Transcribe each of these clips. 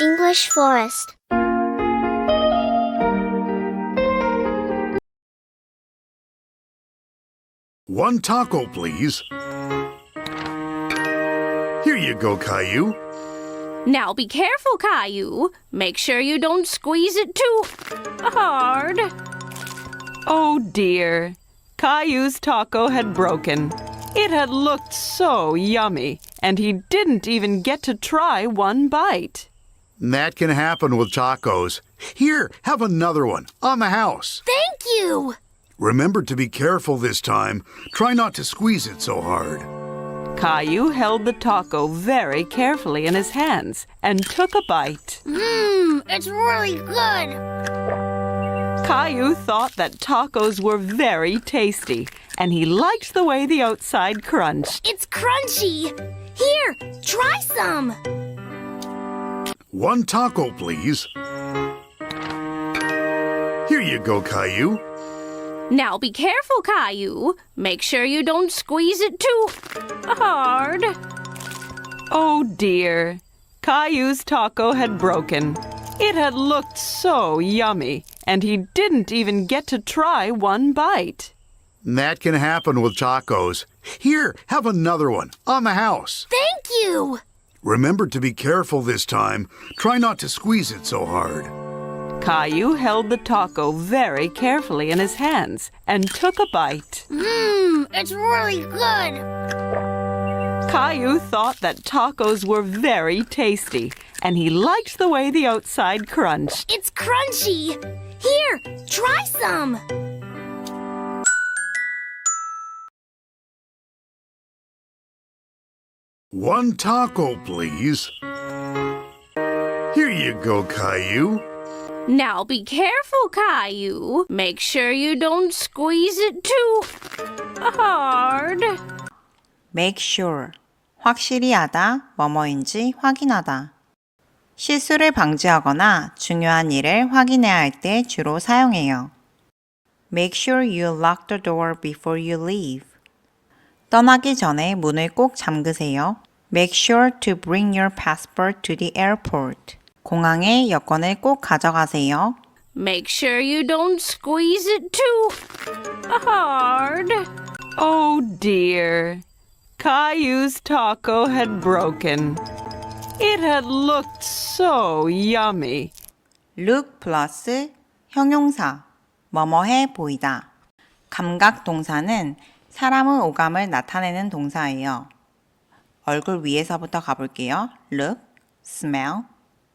English Forest. One taco, please. Here you go, Caillou. Now be careful, Caillou. Make sure you don't squeeze it too hard. Oh dear. Caillou's taco had broken. It had looked so yummy, and he didn't even get to try one bite. That can happen with tacos. Here, have another one on the house. Thank you. Remember to be careful this time. Try not to squeeze it so hard. Caillou held the taco very carefully in his hands and took a bite. Mmm, it's really good. Caillou thought that tacos were very tasty, and he liked the way the outside crunched. It's crunchy. Here, try some. One taco, please. Here you go, Caillou. Now be careful, Caillou. Make sure you don't squeeze it too hard. Oh dear. Caillou's taco had broken. It had looked so yummy, and he didn't even get to try one bite. That can happen with tacos. Here, have another one on the house. Thank you. Remember to be careful this time. Try not to squeeze it so hard. Caillou held the taco very carefully in his hands and took a bite. Mmm, it's really good. Caillou thought that tacos were very tasty, and he liked the way the outside crunched. It's crunchy. Here, try some. One taco, please. Here you go, Caillou. Now be careful, Caillou. Make sure you don't squeeze it too hard. make sure. 확실히 하다, 뭐뭐인지 확인하다. 실수를 방지하거나 중요한 일을 확인해야 할 때 주로 사용해요. Make sure you lock the door before you leave. 떠나기 전에 문을 꼭 잠그세요. Make sure to bring your passport to the airport. 공항에 여권을 꼭 가져가세요. Make sure you don't squeeze it too hard. Oh dear. Caillou's taco had broken. It had looked so yummy. look 플러스 형용사 뭐뭐해 보이다. 감각 동사는 사람의 오감을 나타내는 동사예요. 얼굴 위에서부터 가볼게요. look, smell,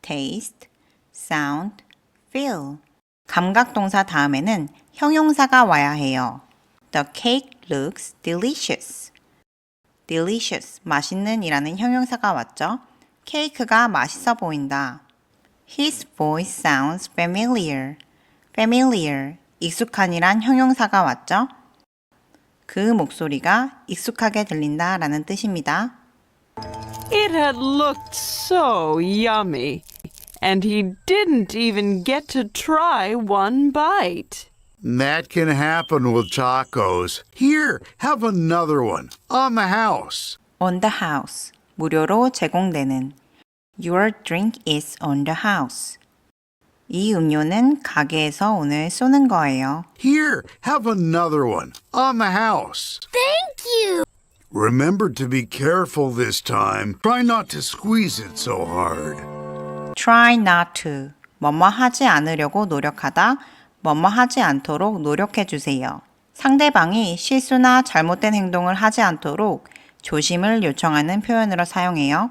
taste, sound, feel. 감각 동사 다음에는 형용사가 와야 해요. The cake looks delicious. delicious, 맛있는 이라는 형용사가 왔죠. 케이크가 맛있어 보인다. His voice sounds familiar. familiar, 익숙한이란 형용사가 왔죠? 그 목소리가 익숙하게 들린다 라는 뜻입니다. It had looked so yummy, and he didn't even get to try one bite. That can happen with tacos. Here, have another one on the house. on the house, 무료로 제공되는 Your drink is on the house. 이 음료는 가게에서 오늘 쏘는 거예요. Here, have another one on the house. Thank you. Remember to be careful this time. Try not to squeeze it so hard. Try not to. 뭐뭐 하지 않으려고 노력하다. 뭐뭐 하지 않도록 노력해 주세요. 상대방이 실수나 잘못된 행동을 하지 않도록 조심을 요청하는 표현으로 사용해요.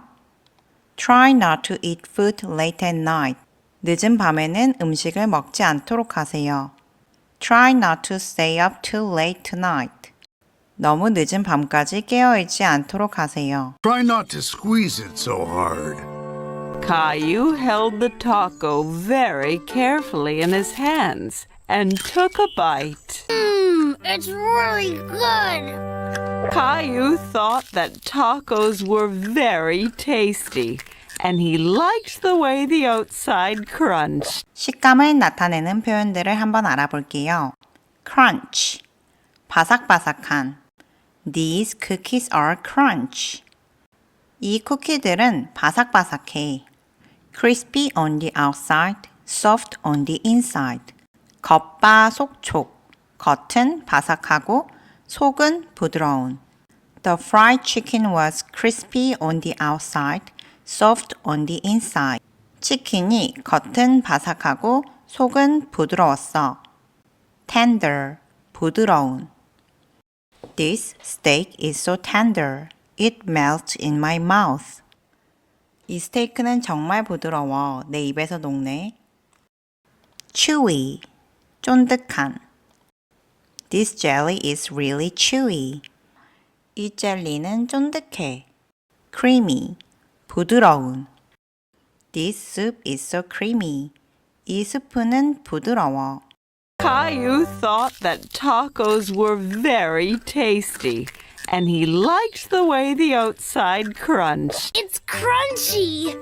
Try not to eat food late at night. 늦은 밤에는 음식을 먹지 않도록 하세요. Try not to stay up too late tonight. 너무 늦은 밤까지 깨어 있지 않도록 하세요. Try not to squeeze it so hard. Caillou held the taco very carefully in his hands and took a bite. Mmm, it's really good. Caillou thought that tacos were very tasty, and he liked the way the outside crunched. 식감을 나타내는 표현들을 한번 알아볼게요. crunch, 바삭바삭한. These cookies are crunch. 이 쿠키들은 바삭바삭해. crispy on the outside, soft on the inside. 겉바 속촉. 겉은 바삭하고 속은 부드러운. The fried chicken was crispy on the outside, soft on the inside. 치킨이 겉은 바삭하고 속은 부드러웠어. tender, 부드러운. This steak is so tender. It melts in my mouth. 이 스테이크는 정말 부드러워. 내 입에서 녹네. chewy, 쫀득한. This jelly is really chewy. 이 젤리는 쫀득해. creamy, 부드러운. This soup is so creamy. 이 스프는 부드러워. Caillou thought that tacos were very tasty, and he liked the way the outside crunched. It's crunchy.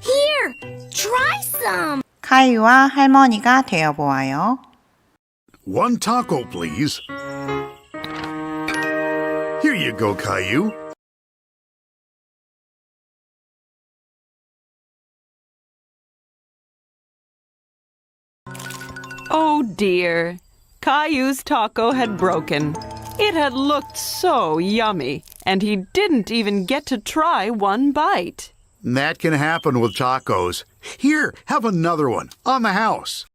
Here, try some. 카이와 할머니가 되어 보아요. One taco, please. Here you go, Caillou. Dear. Caillou's taco had broken. It had looked so yummy, and he didn't even get to try one bite. That can happen with tacos. Here, have another one on the house.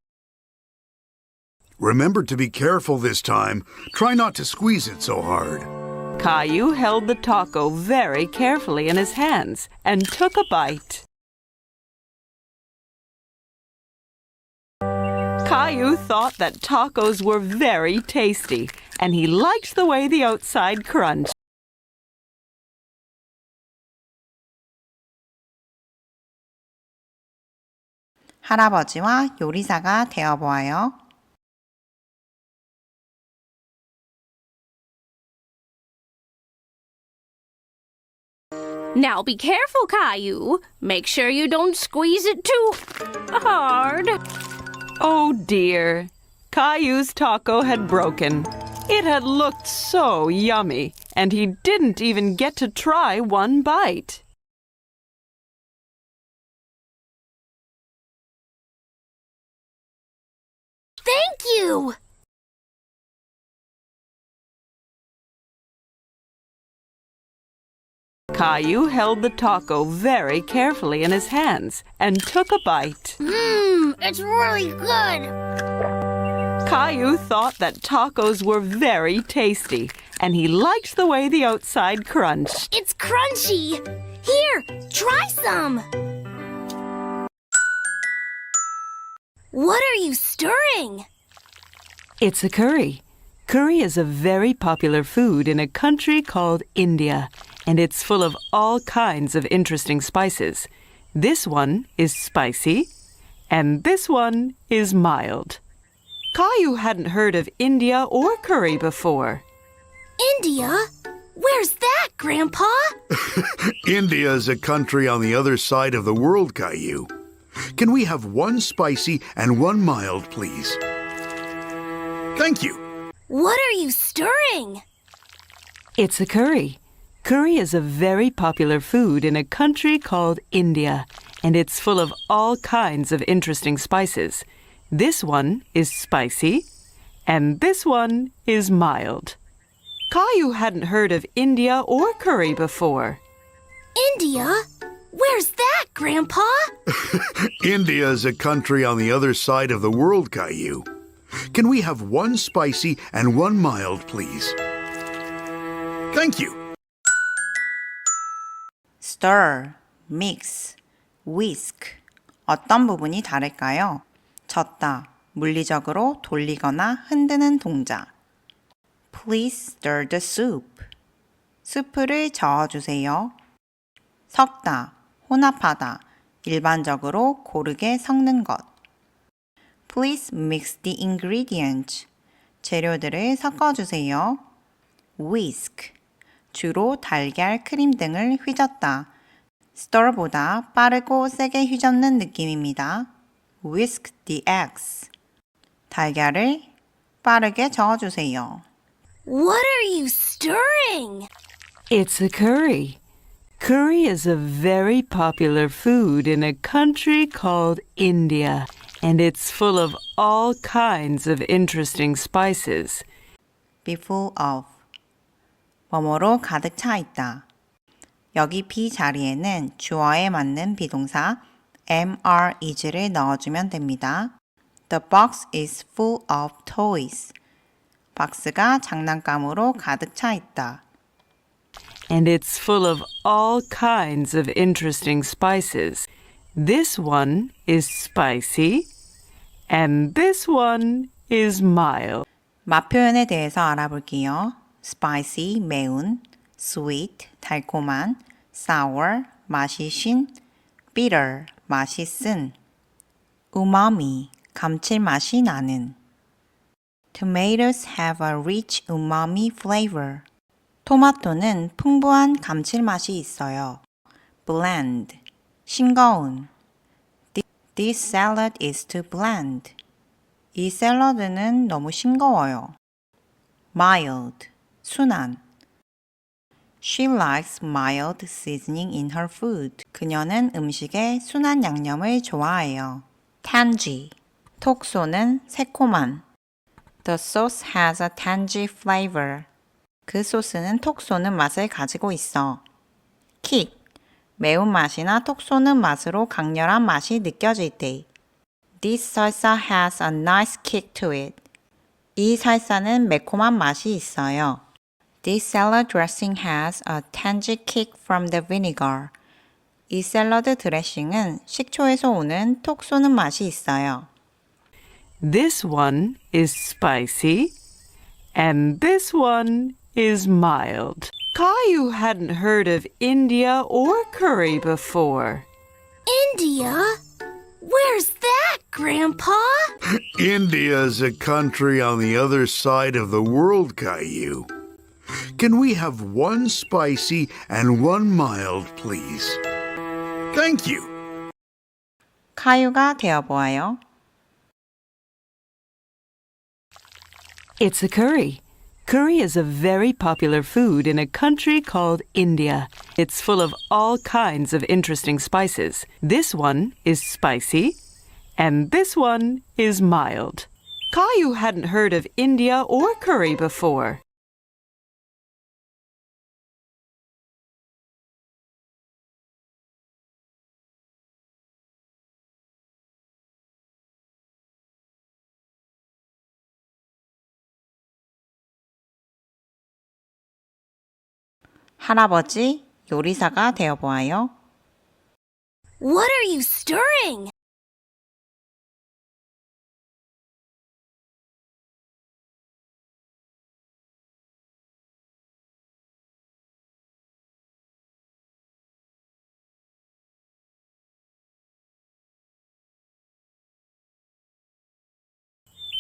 Remember to be careful this time. Try not to squeeze it so hard. Caillou held the taco very carefully in his hands and took a bite. Caillou thought that tacos were very tasty, and he liked the way the outside crunched. 할아버지와 요리사가 되어 보아요. Now be careful, Caillou. Make sure you don't squeeze it too hard. Oh dear. Caillou's taco had broken. It had looked so yummy, and he didn't even get to try one bite. Thank you. Caillou held the taco very carefully in his hands and took a bite. Hmm. It's really good. Caillou thought that tacos were very tasty, and he liked the way the outside crunched. It's crunchy. Here, try some. What are you stirring? It's a curry. Curry is a very popular food in a country called India, and it's full of all kinds of interesting spices. This one is spicy, and this one is mild. Caillou hadn't heard of India or curry before. India? Where's that, Grandpa? India is a country on the other side of the world, Caillou. Can we have one spicy and one mild, please? Thank you. What are you stirring? It's a curry. Curry is a very popular food in a country called India, and it's full of all kinds of interesting spices. This one is spicy, and this one is mild. Caillou hadn't heard of India or curry before. India? Where's that, Grandpa? India is a country on the other side of the world, Caillou. Can we have one spicy and one mild, please? Thank you. Stir, mix, whisk. 어떤 부분이 다를까요? 젓다, 물리적으로 돌리거나 흔드는 동작. Please stir the soup. 수프를 저어주세요. 섞다, 혼합하다, 일반적으로 고르게 섞는 것. Please mix the ingredients. 재료들을 섞어주세요. whisk. 주로 달걀, 크림 등을 휘젓다. stir보다 빠르고 세게 휘젓는 느낌입니다. whisk the eggs. 달걀을 빠르게 저어주세요. What are you stirring? It's a curry. Curry is a very popular food in a country called India, and it's full of all kinds of interesting spices. be full of 뭐뭐로 가득 차 있다. 여기 be 자리에는 주어에 맞는 비동사 am, is를 넣어주면 됩니다. The box is full of toys. 박스가 장난감으로 가득 차 있다. and it's full of all kinds of interesting spices. This one is spicy, and this one is mild. 맛 표현에 대해서 알아볼게요. spicy, 매운, sweet, 달콤한, sour, 맛이 신, bitter, 맛이 쓴, umami, 감칠맛이 나는. Tomatoes have a rich umami flavor. 토마토는 풍부한 감칠맛이 있어요. bland, 싱거운. Thi- This salad is too bland. 이 샐러드는 너무 싱거워요. mild, 순한. She likes mild seasoning in her food. 그녀는 음식에 순한 양념을 좋아해요. tangy, 톡 쏘는 새콤한. The sauce has a tangy flavor. 그 소스는 톡 쏘는 맛을 가지고 있어. kick, 매운맛이나 톡 쏘는 맛으로 강렬한 맛이 느껴질 때. This salsa has a nice kick to it. 이 살사는 매콤한 맛이 있어요. This salad dressing has a tangy kick from the vinegar. 이 샐러드 드레싱은 식초에서 오는 톡 쏘는 맛이 있어요. This one is spicy, and this one is mild. Caillou hadn't heard of India or curry before. India? Where's that, Grandpa? India's a country on the other side of the world, Caillou. Can we have one spicy and one mild, please? Thank you. 카유가 되어보아요. It's a curry. Curry is a very popular food in a country called India. It's full of all kinds of interesting spices. This one is spicy, and this one is mild. Caillou hadn't heard of India or curry before. 할아버지, 요리사가 되어보아요. What are you stirring?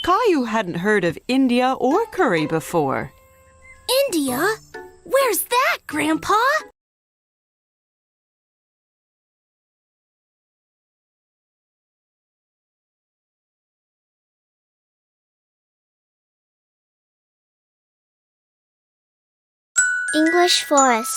Caillou hadn't heard of India or curry before. India? Where's that, Grandpa? English Forest.